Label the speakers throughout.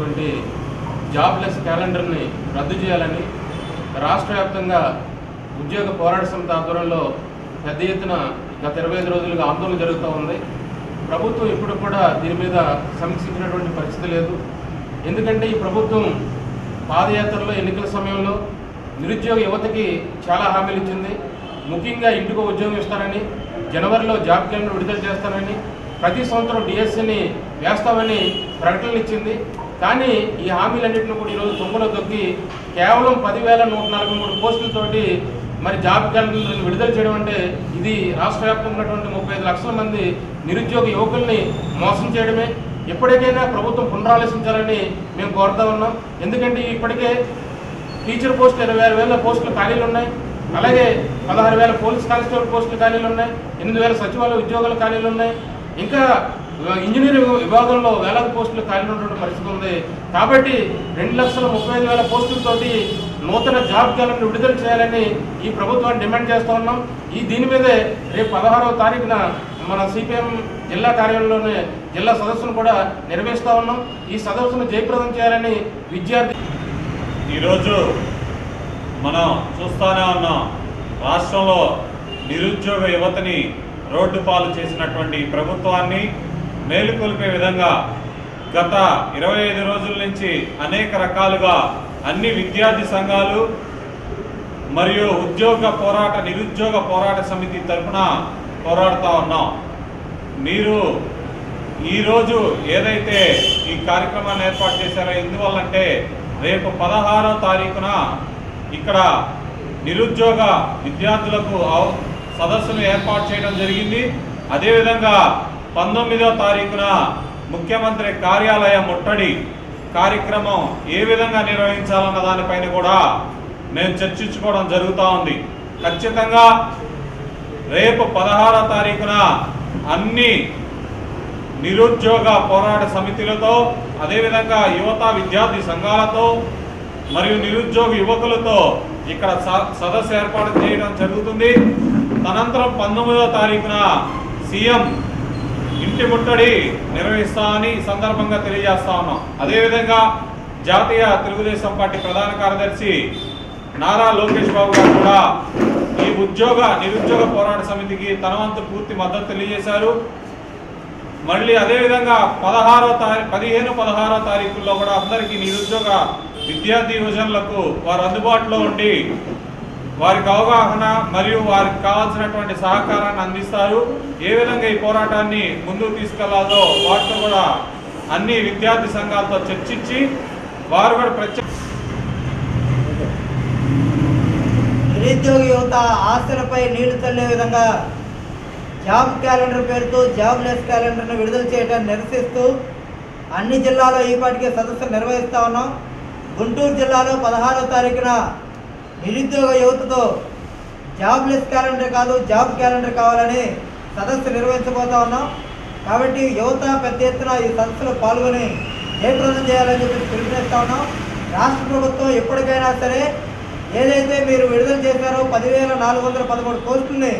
Speaker 1: ప్రకటించినటువంటి జాబ్లెస్ క్యాలెండర్ని రద్దు చేయాలని రాష్ట్ర వ్యాప్తంగా ఉద్యోగ పోరాట సమితి ఆధ్వర్యంలో పెద్ద ఎత్తున గత ఇరవై ఐదు రోజులుగా ఆందోళన జరుగుతూ ఉంది. ప్రభుత్వం ఇప్పుడు కూడా దీని మీద సమీక్షించినటువంటి పరిస్థితి లేదు. ఎందుకంటే ఈ ప్రభుత్వం పాదయాత్రలో ఎన్నికల సమయంలో నిరుద్యోగ యువతకి చాలా హామీలు ఇచ్చింది. ముఖ్యంగా ఇంటికో ఉద్యోగం ఇస్తానని జనవరిలో జాబ్ క్యాలెండర్ విడుదల చేస్తానని ప్రతి సంవత్సరం డిఎస్సిని వేస్తామని ప్రకటనలు ఇచ్చింది. కానీ ఈ హామీలన్నింటిని కూడా ఈరోజు తుంగలో తొక్కి కేవలం పదివేల నూట నలభై మూడు పోస్టులతోటి మరి జాబ్ క్యాలెండర్ని విడుదల చేయడం అంటే ఇది రాష్ట్ర వ్యాప్తంగా ఉన్నటువంటి ముప్పై ఐదు లక్షల మంది నిరుద్యోగ యువకుల్ని మోసం చేయడమే. ఎప్పటికైనా ప్రభుత్వం పునరాలోచించాలని మేము కోరుతా ఉన్నాం. ఎందుకంటే ఇప్పటికే టీచర్ పోస్టులు ఇరవై ఆరు వేల పోస్టులు ఖాళీలు ఉన్నాయి. అలాగే పదహారు వేల పోలీస్ కానిస్టేబుల్ పోస్టులు ఖాళీలు ఉన్నాయి. ఎనిమిది వేల సచివాలయ ఉద్యోగాలు ఖాళీలు ఉన్నాయి. ఇంకా ఇంజనీరింగ్ విభాగంలో వేలాది పోస్టులు ఖాళీ ఉన్నటువంటి పరిస్థితి ఉంది. కాబట్టి రెండు లక్షల ముప్పై ఐదు వేల పోస్టులతోటి నూతన జాబ్ క్యాలెండర్ విడుదల చేయాలని ఈ ప్రభుత్వాన్ని డిమాండ్ చేస్తూ ఉన్నాం. ఈ దీని మీదే రేపు పదహారవ తారీఖున మన సిపిఎం జిల్లా కార్యాలయంలోనే జిల్లా సదస్సును కూడా నిర్వహిస్తూ ఉన్నాం. ఈ సదస్సును జయప్రదం చేయాలని విద్యార్థి
Speaker 2: ఈరోజు మనం చూస్తూనే ఉన్నాం రాష్ట్రంలో నిరుద్యోగ యువతని రోడ్డు పాలు చేసినటువంటి ప్రభుత్వాన్ని మేలుకొల్పే విధంగా గత ఇరవై ఐదు రోజుల నుంచి అనేక రకాలుగా అన్ని విద్యార్థి సంఘాలు మరియు ఉద్యోగ పోరాట నిరుద్యోగ పోరాట సమితి తరఫున పోరాడుతూ ఉన్నాం. మీరు ఈరోజు ఏదైతే ఈ కార్యక్రమాన్ని ఏర్పాటు చేశారో ఎందువల్లంటే రేపు పదహారో తారీఖున ఇక్కడ నిరుద్యోగ విద్యార్థులకు అవ- సదస్సును ఏర్పాటు చేయడం జరిగింది. అదేవిధంగా పంతొమ్మిదో తారీఖున ముఖ్యమంత్రి కార్యాలయ ముట్టడి కార్యక్రమం ఏ విధంగా నిర్వహించాలన్న దానిపైన కూడా మేము చర్చించుకోవడం జరుగుతూ ఉంది. ఖచ్చితంగా రేపు పదహారో తారీఖున అన్ని నిరుద్యోగ పోరాట సమితులతో అదేవిధంగా యువత విద్యార్థి సంఘాలతో మరియు నిరుద్యోగ యువకులతో ఇక్కడ స- సదస్సు ఏర్పాటు చేయడం జరుగుతుంది. తనంతరం పంతొమ్మిదవ తారీఖున సీఎం ఇంటి ముట్టడి నిర్వహిస్తామని అని సందర్భంగా తెలియజేస్తా ఉన్నాం. అదేవిధంగా జాతీయ తెలుగుదేశం పార్టీ ప్రధాన కార్యదర్శి నారా లోకేష్ బాబు గారు కూడా ఈ ఉద్యోగ నిరుద్యోగ పోరాట సమితికి తన వంతు పూర్తి మద్దతు తెలియజేశారు. మళ్ళీ అదేవిధంగా పదహారో తారీ పదిహేను పదహారో తారీఖుల్లో కూడా అందరికీ నిరుద్యోగ విద్యార్థి యువజనులకు వారు అందుబాటులో ఉండి వారికి అవగాహన మరియు వారికి కావాల్సినటువంటి సహకారాన్ని అందిస్తారు. ఏ విధంగా ఈ పోరాటాన్ని ముందుకు తీసుకెళ్ళాలో వాటితో కూడా అన్ని విద్యార్థి సంఘాలతో చర్చించి వారు కూడా ప్రత్యేక
Speaker 3: నిరుద్యోగ యువత ఆస్తులపై నీళ్ళు చల్లే విధంగా జాబ్ క్యాలెండర్ పేరుతో జాబ్ లెస్ క్యాలెండర్ను విడుదల చేయడం నిరసిస్తూ అన్ని జిల్లాలో ఈపాటికే సదస్సులు నిర్వహిస్తా ఉన్నాం. గుంటూరు జిల్లాలో పదహారో తారీఖున నిరుద్యోగ యువతతో జాబ్ లెస్ క్యాలెండర్ కాదు జాబ్ క్యాలెండర్ కావాలని సదస్సు నిర్వహించబోతా ఉన్నాం. కాబట్టి యువత పెద్ద ఎత్తున ఈ సదస్సులో పాల్గొని జయప్రదం చేయాలని చెప్పి పిలుపునిస్తా ఉన్నాం. రాష్ట్ర ప్రభుత్వం ఎప్పటికైనా సరే ఏదైతే మీరు విడుదల చేశారో పదివేల నాలుగు వందల పదమూడు పోస్టుల్ని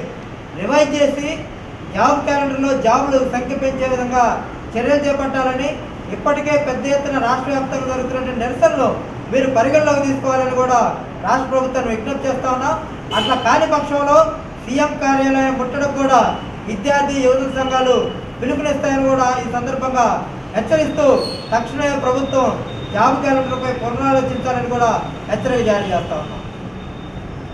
Speaker 3: రివైజ్ చేసి జాబ్ క్యాలెండర్లో జాబులు సంఖ్య పెంచే విధంగా చర్యలు చేపట్టాలని ఇప్పటికే పెద్ద ఎత్తున రాష్ట్ర వ్యాప్తంగా జరుగుతున్న నిరసనలో మీరు పరిగణలోకి తీసుకోవాలని కూడా రాష్ట్ర ప్రభుత్వాన్ని విజ్ఞప్తి చేస్తా ఉన్నాం. అట్లా కాని పక్షంలో సీఎం కార్యాలయం ముట్టడం కూడా విద్యార్థి యువత సంఘాలు పిలుపునిస్తాయని కూడా ఈ సందర్భంగా హెచ్చరిస్తూ తక్షణమే ప్రభుత్వం జాబ్ క్యాలెండర్పై పునరాలోచించాలని కూడా హెచ్చరిక జారీ చేస్తా ఉన్నాం.